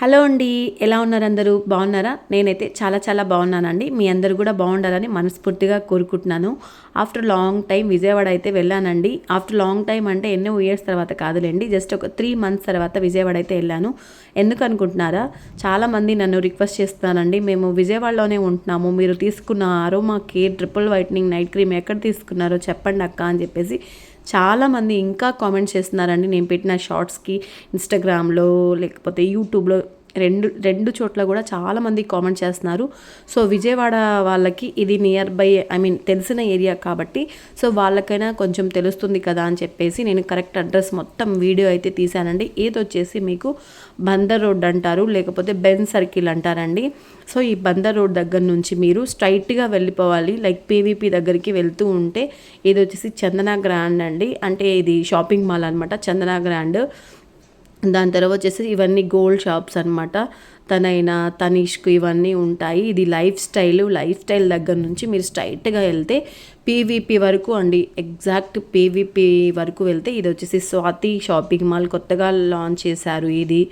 Hello అండి ఎలా ఉన్నారు అందరూ? బాగున్నారా? నేనైతే చాలా చాలా బాగున్నానండి. మీ అందరూ కూడా బాగుండాలని మనస్ఫూర్తిగా కోరుకుంటున్నాను. ఆఫ్టర్ లాంగ్ టైం విజయవాడ అయితే వెళ్ళానండి. ఆఫ్టర్ లాంగ్ టైం అంటే ఎన్నో ఇయర్స్ తర్వాత కాదులేండి జస్ట్ ఒక త్రీ మంత్స్ తర్వాత విజయవాడ అయితే వెళ్ళాను. ఎందుకు అనుకుంటున్నారా? చాలామంది నన్ను రిక్వెస్ట్ చేస్తున్నానండి మేము విజయవాడలోనే ఉంటున్నాము. మీరు తీసుకున్న aroma care triple whitening night cream ఎక్కడ తీసుకున్నారో చెప్పండి అక్క అని చెప్పేసి చాలామంది ఇంకా కామెంట్స్ చేస్తున్నారండి నేను పెట్టిన షార్ట్స్కి ఇన్స్టాగ్రామ్లో లేకపోతే యూట్యూబ్లో రెండు రెండు చోట్ల కూడా చాలామంది కామెంట్ చేస్తున్నారు. సో విజయవాడ వాళ్ళకి ఇది నియర్ బై ఐ మీన్ తెలిసిన ఏరియా కాబట్టి సో వాళ్ళకైనా కొంచెం తెలుస్తుంది కదా అని చెప్పేసి నేను కరెక్ట్ అడ్రస్ మొత్తం వీడియో అయితే తీశానండి. ఏది వచ్చేసి మీకు బందర్ రోడ్ అంటారు లేకపోతే బెన్ సర్కిల్ అంటారండి. సో ఈ బందర్ రోడ్ దగ్గర నుంచి మీరు స్ట్రైట్గా వెళ్ళిపోవాలి. లైక్ పీవీపీ దగ్గరికి వెళ్తూ ఉంటే ఇది వచ్చేసి చందన గ్రాండ్ అండి. అంటే ఇది షాపింగ్ మాల్ అనమాట చందన గ్రాండ్. దాని తర్వాత వచ్చేసి ఇవన్నీ గోల్డ్ షాప్స్ అనమాట తనైనా తనిష్క్ ఇవన్నీ ఉంటాయి. ఇది లైఫ్ స్టైల్ లైఫ్ స్టైల్ దగ్గర నుంచి మీరు స్ట్రైట్గా వెళ్తే పీవీపీ వరకు అండి ఎగ్జాక్ట్ పీవీపీ వరకు వెళ్తే ఇది వచ్చేసి స్వాతి షాపింగ్ మాల్ కొత్తగా లాంచ్ చేశారు ఇది.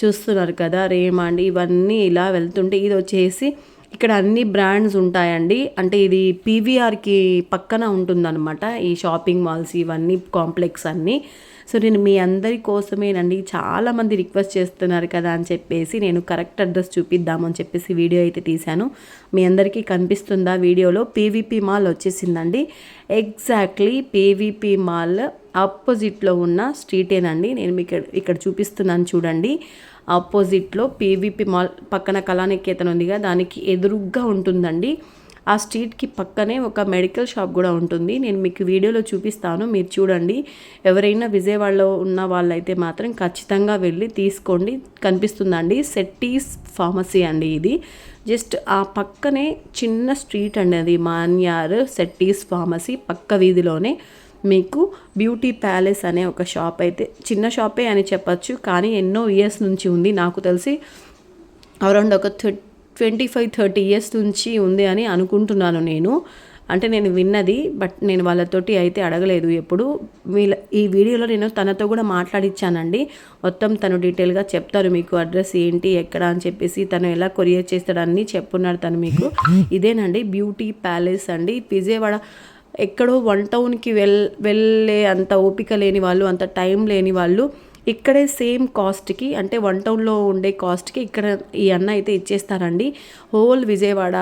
చూస్తున్నారు కదా రేమండి ఇవన్నీ ఇలా వెళ్తుంటే ఇది వచ్చేసి ఇక్కడ అన్ని బ్రాండ్స్ ఉంటాయండి. అంటే ఇది పీవీఆర్కి పక్కన ఉంటుందన్నమాట ఈ షాపింగ్ మాల్స్ ఇవన్నీ కాంప్లెక్స్ అన్నీ. సో నేను మీ అందరి కోసమేనండి చాలామంది రిక్వెస్ట్ చేస్తున్నారు కదా అని చెప్పేసి నేను కరెక్ట్ అడ్రస్ చూపిద్దామని చెప్పేసి వీడియో అయితే తీశాను. మీ అందరికీ కనిపిస్తుందా వీడియోలో? పీవీపీ మాల్ వచ్చేసిందండి. ఎగ్జాక్ట్లీ పీవీపీ మాల్ ఆపోజిట్లో ఉన్న స్ట్రీటేనండి నేను మీకు ఇక్కడ చూపిస్తున్నాను చూడండి. ఆపోజిట్లో పీవీపీ మాల్ పక్కన కళానికేతన్ ఉందిగా దానికి ఎదురుగ్గా ఉంటుందండి. ఆ స్ట్రీట్కి పక్కనే ఒక మెడికల్ షాప్ కూడా ఉంటుంది. నేను మీకు వీడియోలో చూపిస్తాను. మీరు చూడండి. ఎవరైనా విజయవాడలో ఉన్న వాళ్ళైతే మాత్రం ఖచ్చితంగా వెళ్ళి తీసుకోండి. కనిపిస్తుందండి. సెట్టీస్ ఫార్మసీ అండి ఇది. జస్ట్ ఆ పక్కనే చిన్న స్ట్రీట్ అండి అది. మాన్యార్ సెట్టీస్ ఫార్మసీ పక్క వీధిలోనే మీకు బ్యూటీ ప్యాలెస్ అనే ఒక షాప్ అయితే చిన్న షాపే అని చెప్పచ్చు. కానీ ఎన్నో ఇయర్స్ నుంచి ఉంది. నాకు తెలిసి అరౌండ్ ఒక ట్వంటీ ఫైవ్ థర్టీ ఇయర్స్ నుంచి ఉంది అని అనుకుంటున్నాను నేను. అంటే నేను విన్నది బట్ నేను వాళ్ళతోటి అయితే అడగలేదు ఎప్పుడు. వీళ్ళ ఈ వీడియోలో నేను తనతో కూడా మాట్లాడిచ్చానండి. మొత్తం తను డీటెయిల్గా చెప్తారు మీకు అడ్రస్ ఏంటి ఎక్కడ అని చెప్పేసి తను ఎలా కొరియర్ చేస్తాడని చెప్పున్నాడు తను మీకు. ఇదేనండి బ్యూటీ ప్యాలెస్ అండి. విజయవాడ ఎక్కడో వన్ టౌన్కి వెల్ వెళ్ళే అంత ఓపిక లేని వాళ్ళు అంత టైం లేని వాళ్ళు ఇక్కడే సేమ్ కాస్ట్కి అంటే వన్ టౌన్లో ఉండే కాస్ట్కి ఇక్కడ ఈ అన్న అయితే ఇచ్చేస్తారండి. హోల్ విజయవాడ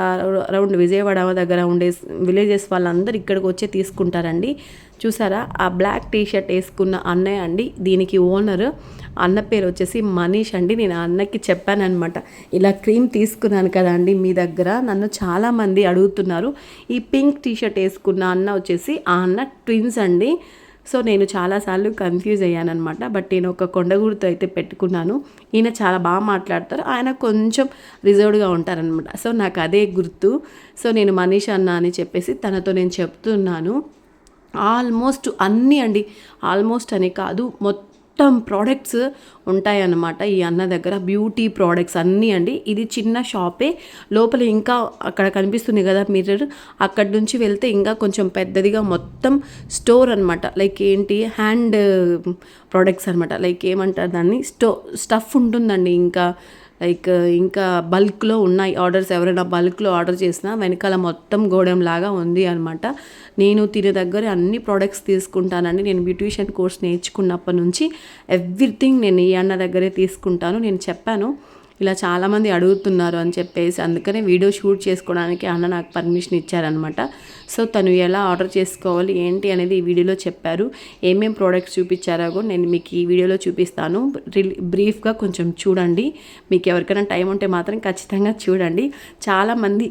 అరౌండ్ విజయవాడ దగ్గర ఉండే విలేజెస్ వాళ్ళందరూ ఇక్కడికి వచ్చి తీసుకుంటారండి. చూసారా? ఆ బ్లాక్ టీ షర్ట్ వేసుకున్న అన్నయ్య అండి దీనికి ఓనర్. అన్న పేరు వచ్చేసి మనీష్ అండి. నేను అన్నకి చెప్పానమాట ఇలా క్రీమ్ తీసుకున్నాను కదా అండి మీ దగ్గర. నన్ను చాలామంది అడుగుతున్నారు. ఈ పింక్ టీ షర్ట్ వేసుకున్న అన్న వచ్చేసి ఆ అన్న ట్విన్స్ అండి. సో నేను చాలాసార్లు కన్ఫ్యూజ్ అయ్యానమాట బట్ నేను ఒక కొండగూరుతో అయితే పెట్టుకున్నాను. ఈయన చాలా బాగా మాట్లాడతారు. ఆయన కొంచెం రిజర్వ్డ్గా ఉంటారనమాట సో నాకు అదే గుర్తు. సో నేను మనీష్ అన్న అని చెప్పేసి తనతో నేను చెప్తున్నాను. ఆల్మోస్ట్ అన్నీ అండి. ఆల్మోస్ట్ అని కాదు. మొత్తం మొత్తం ప్రోడక్ట్స్ ఉంటాయన్నమాట. ఈ అన్న దగ్గర బ్యూటీ ప్రోడక్ట్స్ అన్నీ అండి. ఇది చిన్న షాపే లోపల ఇంకా అక్కడ కనిపిస్తుంది కదా మిర్రర్ అక్కడి నుంచి వెళ్తే ఇంకా కొంచెం పెద్దదిగా మొత్తం స్టోర్ అనమాట లైక్ ఏంటి? హ్యాండ్ ప్రోడక్ట్స్ అనమాట లైక్ ఏమంటారు దాన్ని? స్టో స్టఫ్ ఉంటుందండి ఇంకా. లైక్ ఇంకా బల్క్లో ఉన్నాయి ఆర్డర్స్. ఎవరైనా బల్క్లో ఆర్డర్ చేసినా వెనకాల మొత్తం గోడెం లాగా ఉంది అనమాట నేను తినే దగ్గర అన్ని ప్రోడక్ట్స్ తీసుకుంటానండి. నేను బ్యూటిషియన్ కోర్స్ నేర్చుకున్నప్పటి నుంచి ఎవ్రీథింగ్ నేను ఈ అన్న దగ్గరే తీసుకుంటాను. నేను చెప్పాను. ఇలా చాలామంది అడుగుతున్నారు అని చెప్పేసి అందుకనే వీడియో షూట్ చేసుకోవడానికి అన్న నాకు పర్మిషన్ ఇచ్చారనమాట సో తను ఎలా ఆర్డర్ చేసుకోవాలి ఏంటి అనేది ఈ వీడియోలో చెప్పారు. ఏమేం ప్రోడక్ట్స్ చూపించారో నేను మీకు ఈ వీడియోలో చూపిస్తాను. బ్రీఫ్గా కొంచెం చూడండి. మీకు ఎవరికైనా టైం ఉంటే మాత్రం ఖచ్చితంగా చూడండి. చాలామంది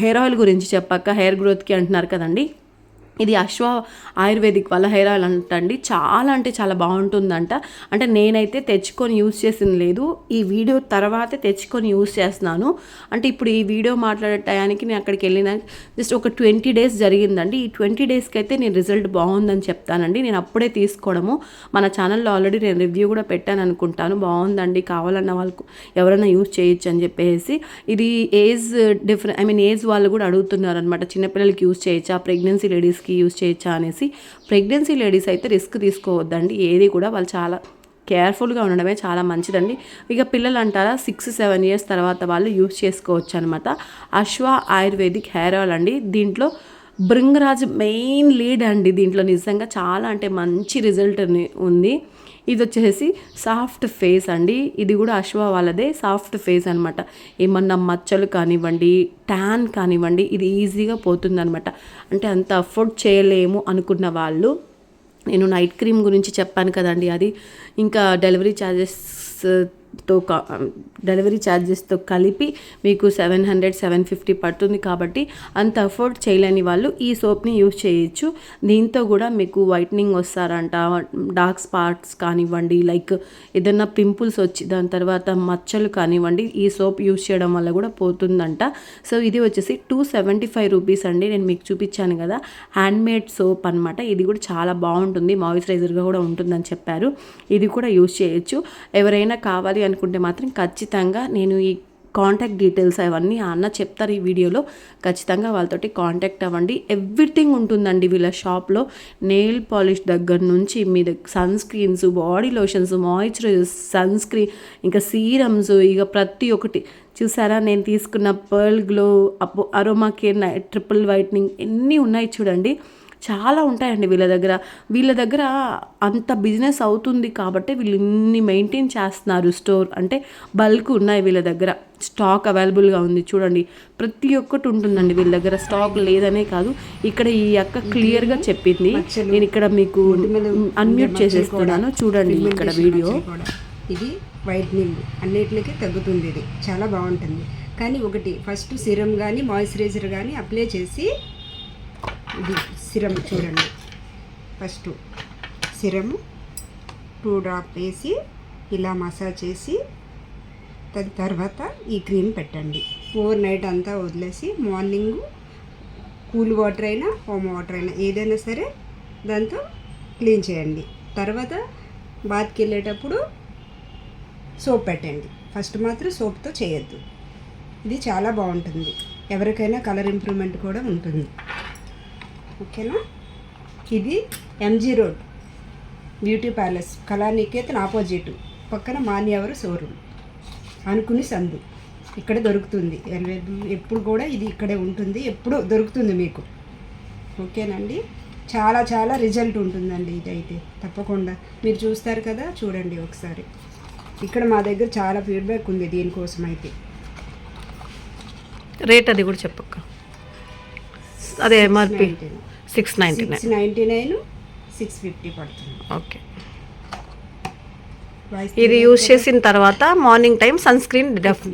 హెయిర్ ఆయిల్ గురించి చెప్పాక హెయిర్ గ్రోత్కి అంటున్నారు కదండి. ఇది అశ్వ ఆయుర్వేదిక్ వల్ల హెయిర్ ఆయిల్ అంటండి. చాలా అంటే చాలా బాగుంటుందంట. అంటే నేనైతే తెచ్చుకొని యూస్ చేసింది లేదు. ఈ వీడియో తర్వాతే తెచ్చుకొని యూస్ చేస్తున్నాను. అంటే ఇప్పుడు ఈ వీడియో మాట్లాడే టయానికి నేను అక్కడికి వెళ్ళిన జస్ట్ ఒక ట్వంటీ డేస్ జరిగిందండి. ఈ ట్వంటీ డేస్కి అయితే నేను రిజల్ట్ బాగుందని చెప్తానండి. నేను అప్పుడే తీసుకోవడము. మన ఛానల్లో ఆల్రెడీ నేను రివ్యూ కూడా పెట్టాను అనుకుంటాను. బాగుందండి. కావాలన్న వాళ్ళకు ఎవరైనా యూస్ చేయొచ్చు అని చెప్పేసి. ఇది age different I mean age వాళ్ళు కూడా అడుగుతున్నారు అనమాట చిన్నపిల్లలకి యూస్ చేయొచ్చా? ప్రెగ్నెన్సీ లేడీస్ లేడీస్కి యూజ్ చేయొచ్చా అనేసి ప్రెగ్నెన్సీ లేడీస్ అయితే రిస్క్ తీసుకోవద్దండి. ఏది కూడా వాళ్ళు చాలా కేర్ఫుల్గా ఉండడమే చాలా మంచిదండి. ఇక పిల్లలు అంటారా సిక్స్ సెవెన్ ఇయర్స్ తర్వాత వాళ్ళు యూస్ చేసుకోవచ్చు అనమాట అశ్వ ఆయుర్వేదిక్ హెయిర్ ఆయిల్ అండి. దీంట్లో బృంగరాజ్ మెయిన్ లీడ్ అండి. దీంట్లో నిజంగా చాలా అంటే మంచి రిజల్ట్ ఉంది. ఇది వచ్చేసి సాఫ్ట్ ఫేస్ అండి. ఇది కూడా అశ్వ వాళ్ళదే సాఫ్ట్ ఫేస్ అనమాట ఏమన్నా మచ్చలు కానివ్వండి ట్యాన్ కానివ్వండి ఇది ఈజీగా పోతుందనమాట అంటే అంత అఫోర్డ్ చేయలేము అనుకున్న వాళ్ళు. నేను నైట్ క్రీమ్ గురించి చెప్పాను కదండి అది. ఇంకా డెలివరీ ఛార్జెస్ తో డెలివరీ ఛార్జెస్తో కలిపి మీకు సెవెన్ హండ్రెడ్ సెవెన్ ఫిఫ్టీ పడుతుంది కాబట్టి అంత అఫోర్డ్ చేయలేని వాళ్ళు ఈ సోప్ని యూజ్ చేయొచ్చు. దీంతో కూడా మీకు వైట్నింగ్ వస్తారంట డార్క్ స్పాట్స్ కానివ్వండి లైక్ ఏదన్నా పింపుల్స్ వచ్చి దాని తర్వాత మచ్చలు కానివ్వండి ఈ సోప్ యూజ్ చేయడం వల్ల కూడా పోతుందంట. సో ఇది వచ్చేసి టూ సెవెంటీ ఫైవ్ రూపీస్ అండి. నేను మీకు చూపించాను కదా హ్యాండ్మేడ్ సోప్ అనమాట ఇది కూడా చాలా బాగుంటుంది మాయిశ్చరైజర్గా కూడా ఉంటుందని చెప్పారు. ఇది కూడా యూజ్ చేయొచ్చు. ఎవరైనా కావాలి అనుకుంటే మాత్రం ఖచ్చితంగా నేను ఈ కాంటాక్ట్ డీటెయిల్స్ అవన్నీ అన్న చెప్తారు ఈ వీడియోలో. ఖచ్చితంగా వాళ్ళతోటి కాంటాక్ట్ అవ్వండి. ఎవ్రీథింగ్ ఉంటుందండి వీళ్ళ షాప్లో నెయిల్ పాలిష్ దగ్గర నుంచి మీ sunscreens body lotions moisturizers sunscreen ఇంకా సీరమ్స్ ఇక ప్రతి ఒక్కటి. చూసారా? నేను తీసుకున్న పర్ల్ గ్లో అపో అరోమా కేర్ ట్రిపుల్ వైట్నింగ్ ఎన్ని ఉన్నాయి చూడండి. చాలా ఉంటాయండి వీళ్ళ దగ్గర. వీళ్ళ దగ్గర అంత బిజినెస్ అవుతుంది కాబట్టి వీళ్ళు ఇన్ని మెయింటైన్ చేస్తున్నారు స్టోర్. అంటే బల్క్ ఉన్నాయి వీళ్ళ దగ్గర. స్టాక్ అవైలబుల్గా ఉంది. చూడండి ప్రతి ఒక్కటి ఉంటుందండి వీళ్ళ దగ్గర. స్టాక్ లేదనే కాదు. ఇక్కడ ఈ అక్క క్లియర్గా చెప్పింది. నేను ఇక్కడ మీకు అన్మ్యూట్ చేసేస్తున్నాను. చూడండి ఇక్కడ వీడియో. ఇది వైట్నింగ్ అన్నిటికీ తగ్గుతుంది ఇది. చాలా బాగుంటుంది. కానీ ఒకటి ఫస్ట్ సిరం కానీ మాయిశ్చరైజర్ కానీ అప్లై చేసి ఇది సిరం చూడండి. ఫస్ట్ సిరము టూ డ్రాప్ వేసి ఇలా మసాజ్ చేసి దాని తర్వాత ఈ క్రీమ్ పెట్టండి. ఓవర్ నైట్ అంతా వదిలేసి మార్నింగ్ కూల్ వాటర్ అయినా హోమ్ వాటర్ అయినా ఏదైనా సరే దాంతో క్లీన్ చేయండి. తర్వాత బాత్కి వెళ్ళేటప్పుడు సోప్ పెట్టండి. ఫస్ట్ మాత్రం సోప్తో చేయొద్దు. ఇది చాలా బాగుంటుంది. ఎవరికైనా కలర్ ఇంప్రూవ్మెంట్ కూడా ఉంటుంది. ఓకేనా? ఇది MG road beauty palace Kalaniketan opposite. పక్కన మాన్యవరు షోరూమ్. అనుకుని సందు. ఇక్కడ దొరుకుతుంది. ఎప్పుడు కూడా ఇది ఇక్కడే ఉంటుంది. ఎప్పుడు దొరుకుతుంది మీకు. ఓకేనండి? చాలా చాలా రిజల్ట్ ఉంటుందండి ఇదైతే. తప్పకుండా. మీరు చూస్తారు కదా? చూడండి ఒకసారి. ఇక్కడ మా దగ్గర చాలా ఫీడ్బ్యాక్ ఉంది దీనికోసం అయితే రేట్ అది కూడా చెప్పక్క. అదే MRP six ninety nine six ninety nine six fifty పడుతుంది. ఓకే. ఇది యూజ్ చేసిన తర్వాత మార్నింగ్ టైం సన్ స్క్రీన్ డెఫ్?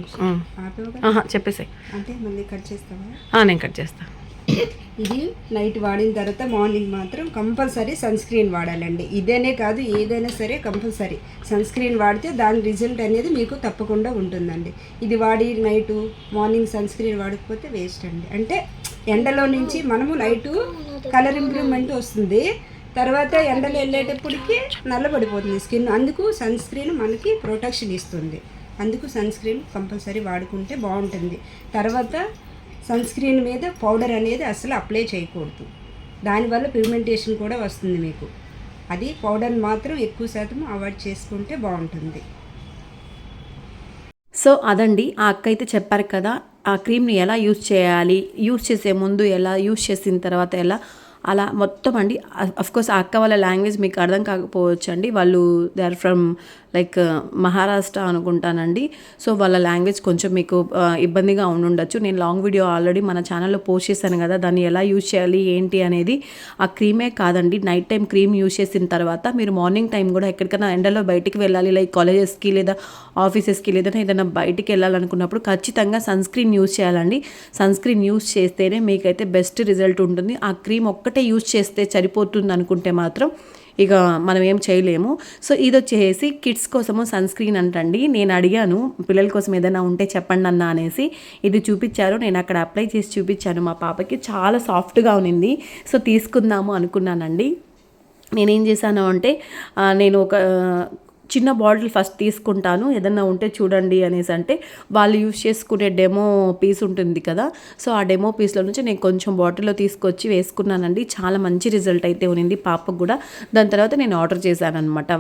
చెప్పేసాయి. అంటే మళ్ళీ కట్ చేస్తావా? నేను కట్ చేస్తాను ఇది నైట్ వాడిన తర్వాత మార్నింగ్ మాత్రం కంపల్సరీ సన్ స్క్రీన్ వాడాలండి. ఇదేనే కాదు ఏదైనా సరే కంపల్సరీ. సన్ స్క్రీన్ వాడితే దాని రిజల్ట్ అనేది మీకు తప్పకుండా ఉంటుందండి. ఇది వాడి నైటు మార్నింగ్ సన్ స్క్రీన్ వాడకపోతే వేస్ట్ అండి. అంటే ఎండలో నుంచి మనము లైటు కలర్ ఇంప్రూవ్మెంట్ వస్తుంది. తర్వాత ఎండలో వెళ్ళేటప్పటికి నల్లబడిపోతుంది స్కిన్ అందుకు సన్ స్క్రీన్ మనకి ప్రొటెక్షన్ ఇస్తుంది. అందుకు సన్ స్క్రీన్ కంపల్సరీ వాడుకుంటే బాగుంటుంది. తర్వాత సన్ స్క్రీన్ మీద పౌడర్ అనేది అసలు అప్లై చేయకూడదు. దానివల్ల పిగ్మెంటేషన్ కూడా వస్తుంది మీకు. అది పౌడర్ మాత్రం ఎక్కువ శాతం అవాయిడ్ చేసుకుంటే బాగుంటుంది. సో అదండి ఆ అక్క అయితే చెప్పారు కదా ఆ క్రీమ్ని ఎలా యూస్ చేయాలి యూస్ చేసే ముందు ఎలా యూస్ చేసిన తర్వాత ఎలా అలా మొత్తం అండి. అఫ్కోర్స్ ఆ అక్క వాళ్ళ లాంగ్వేజ్ మీకు అర్థం కాకపోవచ్చు అండి వాళ్ళు they are from like Maharashtra అనుకుంటానండి. సో వాళ్ళ లాంగ్వేజ్ కొంచెం మీకు uh, ఇబ్బందిగా ఉండుండొచ్చు. నేను లాంగ్ వీడియో ఆల్రెడీ మన ఛానల్లో పోస్ట్ చేశాను కదా దాన్ని ఎలా యూజ్ చేయాలి ఏంటి అనేది ఆ క్రీమే కాదండి. నైట్ టైం క్రీమ్ యూజ్ చేసిన తర్వాత మీరు మార్నింగ్ టైం కూడా ఎక్కడికైనా ఎండలో బయటికి వెళ్ళాలి లైక్ కాలేజెస్కి లేదా ఆఫీసెస్కి లేదా ఏదైనా బయటికి వెళ్ళాలనుకున్నప్పుడు ఖచ్చితంగా సన్ స్క్రీన్ యూజ్ చేయాలండి. సన్ స్క్రీన్ యూజ్ చేస్తేనే మీకైతే బెస్ట్ రిజల్ట్ ఉంటుంది. ఆ క్రీమ్ ఒక్క ఒక్కటే యూజ్ చేస్తే సరిపోతుంది అనుకుంటే మాత్రం ఇక మనం ఏం చేయలేము. సో ఇది వచ్చేసి కిడ్స్ కోసము సన్ స్క్రీన్ అంటండి. నేను అడిగాను పిల్లల కోసం ఏదైనా ఉంటే చెప్పండి అన్న అనేసి. ఇది చూపించారు నేను అక్కడ అప్లై చేసి చూపించాను మా పాపకి. చాలా సాఫ్ట్గా ఉన్నింది. సో తీసుకుందాము అనుకున్నానండి. నేనేం చేశాను అంటే నేను ఒక చిన్న బాటిల్ ఫస్ట్ తీసుకుంటాను. ఏదన్నా ఉంటే చూడండి అనేసి అంటే వాళ్ళు యూస్ చేసుకునే డెమో పీస్ ఉంటుంది కదా. సో ఆ డెమో పీస్లో నుంచి నేను కొంచెం బాటిల్లో తీసుకొచ్చి వేసుకున్నానండి. చాలా మంచి రిజల్ట్ అయితే ఉన్నింది పాపకు కూడా. దాని తర్వాత నేను ఆర్డర్ చేశాను అనమాట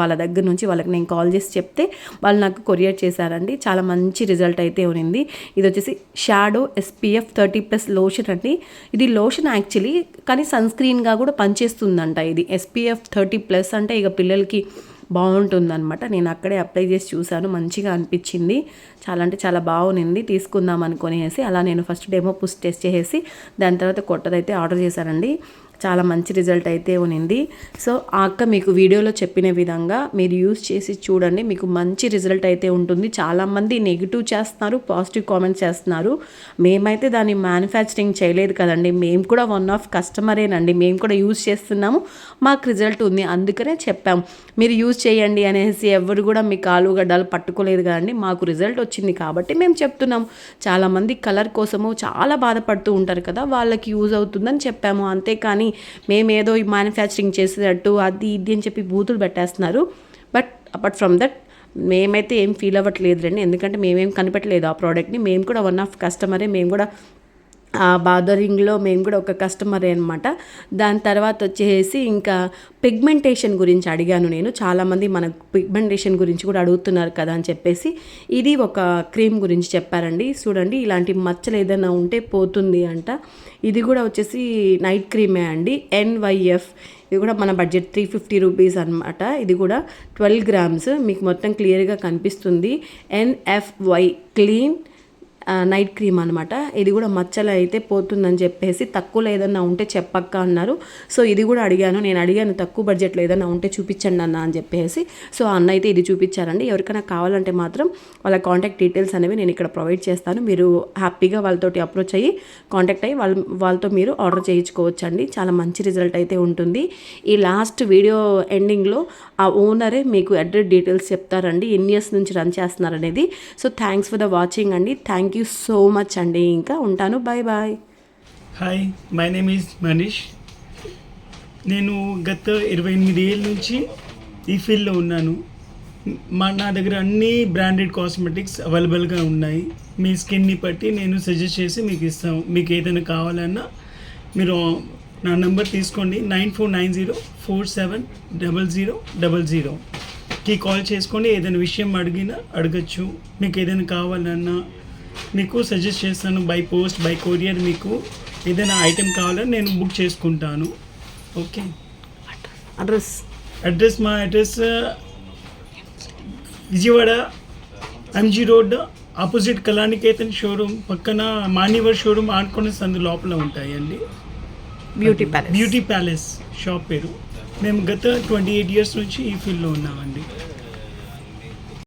వాళ్ళ దగ్గర నుంచి వాళ్ళకి నేను కాల్ చేసి చెప్తే వాళ్ళు నాకు కొరియర్ చేశారండి. చాలా మంచి రిజల్ట్ అయితే ఉన్నింది. ఇది వచ్చేసి shadow SPF thirty plus lotion అండి. ఇది లోషన్ యాక్చువల్లీ కానీ సన్ స్క్రీన్గా కూడా పనిచేస్తుందంట ఇది. ఎస్పీఎఫ్ థర్టీ ప్లస్ అంటే ఇక పిల్లలకి బాగుంటుందన్నమాట. నేను అక్కడే అప్లై చేసి చూశాను. మంచిగా అనిపించింది. చాలా అంటే చాలా బాగుంది. తీసుకుందాం అనుకునేసి అలా నేను ఫస్ట్ డెమో పుష్ టెస్ట్ చేసేసి దాని తర్వాత కొత్తదైతే ఆర్డర్ చేశానండి చాలా మంచి రిజల్ట్ అయితే ఉన్నింది. సో ఆ అక్క మీకు వీడియోలో చెప్పిన విధంగా మీరు యూస్ చేసి చూడండి. మీకు మంచి రిజల్ట్ అయితే ఉంటుంది. చాలామంది నెగిటివ్ చేస్తున్నారు పాజిటివ్ కామెంట్స్ చేస్తున్నారు. మేమైతే దాన్ని మ్యానుఫ్యాక్చరింగ్ చేయలేదు కదండి. మేము కూడా వన్ ఆఫ్ కస్టమరేనండి మేము కూడా యూస్ చేస్తున్నాము. మాకు రిజల్ట్ ఉంది. అందుకనే చెప్పాము మీరు యూజ్ చేయండి అనేసి ఎవరు కూడా మీ ఆలుగడ్డలు పట్టుకోలేదు కదండి. మాకు రిజల్ట్ వచ్చింది కాబట్టి మేము చెప్తున్నాం. చాలామంది కలర్ కోసము చాలా బాధపడుతూ ఉంటారు కదా. వాళ్ళకి యూజ్ అవుతుందని చెప్పాము. అంతేకాని మేమేదో ఈ మ్యానుఫ్యాక్చరింగ్ చేసేటట్టు అది ఇది అని చెప్పి బూతులు పెట్టేస్తున్నారు. బట్ అపార్ట్ ఫ్రమ్ దట్ మేమైతే ఏం ఫీల్ అవ్వట్లేదు రండి ఎందుకంటే మేమేం కనిపెట్టలేదు ఆ ప్రోడక్ట్ని మేము కూడా వన్ ఆఫ్ కస్టమరే మేము కూడా బాదరింగ్లో మేము కూడా ఒక కస్టమరే అనమాట దాని తర్వాత వచ్చేసి ఇంకా పిగ్మెంటేషన్ గురించి అడిగాను నేను. చాలామంది మన పిగ్మెంటేషన్ గురించి కూడా అడుగుతున్నారు కదా అని చెప్పేసి. ఇది ఒక క్రీమ్ గురించి చెప్పారండి. చూడండి ఇలాంటి మచ్చలు ఏదైనా ఉంటే పోతుంది అంట. ఇది కూడా వచ్చేసి నైట్ క్రీమే అండి. ఎన్వైఎఫ్ ఇది కూడా మన బడ్జెట్ త్రీ ఫిఫ్టీ రూపీస్ అనమాట ఇది కూడా ట్వెల్వ్ గ్రామ్స్ మీకు మొత్తం క్లియర్గా కనిపిస్తుంది. ఎన్ఎఫ్వై క్లీన్ నైట్ క్రీమ్ అనమాట ఇది కూడా మచ్చలు అయితే పోతుందని చెప్పేసి తక్కువలో ఏదన్నా ఉంటే చెప్పక్క అన్నారు. సో ఇది కూడా అడిగాను. నేను అడిగాను తక్కువ బడ్జెట్లో ఏదన్నా ఉంటే చూపించండి అన్న అని చెప్పేసి. సో అన్న అయితే ఇది చూపించారండి. ఎవరికైనా కావాలంటే మాత్రం వాళ్ళ కాంటాక్ట్ డీటెయిల్స్ అనేవి నేను ఇక్కడ ప్రొవైడ్ చేస్తాను. మీరు హ్యాపీగా వాళ్ళతోటి అప్రోచ్ అయ్యి కాంటాక్ట్ అయ్యి వాళ్ళ వాళ్ళతో మీరు ఆర్డర్ చేయించుకోవచ్చు అండి చాలా మంచి రిజల్ట్ అయితే ఉంటుంది. ఈ లాస్ట్ వీడియో ఎండింగ్లో ఆ ఓనరే మీకు అడ్రస్ డీటెయిల్స్ చెప్తారండి. ఎన్ని ఇయర్స్ నుంచి రన్ చేస్తున్నారు అనేది so thanks for the watching అండి. థ్యాంక్ యూ సో మచ్ అండి. ఇంకా ఉంటాను. Bye bye hi my name is Manish. నేను గత ఇరవై ఎనిమిది ఏళ్ళ నుంచి ఈ ఫీల్డ్లో ఉన్నాను. మా నా దగ్గర అన్ని బ్రాండెడ్ కాస్మెటిక్స్ అవైలబుల్గా ఉన్నాయి. మీ స్కిన్ని బట్టి నేను సజెస్ట్ చేసి మీకు ఇస్తాము మీకు ఏదైనా కావాలన్నా మీరు నా నెంబర్ తీసుకోండి. Nine four nine zero four seven double zero double జీరోకి కాల్ చేసుకోండి. ఏదైనా విషయం అడిగినా అడగచ్చు. మీకు ఏదైనా కావాలన్నా మీకు సజెస్ట్ చేస్తాను బై పోస్ట్ బై కొరియర్ మీకు ఏదైనా ఐటెం కావాలని నేను బుక్ చేసుకుంటాను. ఓకే అడ్రస్ అడ్రస్ మా address Vijayawada MG road opposite Kalaniketan showroom పక్కన మాన్యవర్ షోరూమ్ ఆడుకునే సందు లోపల ఉంటాయండి. Beauty palace beauty palace shop పేరు. మేము గత ట్వంటీ ఎయిట్ ఇయర్స్ నుంచి ఈ ఫీల్డ్లో ఉన్నామండి.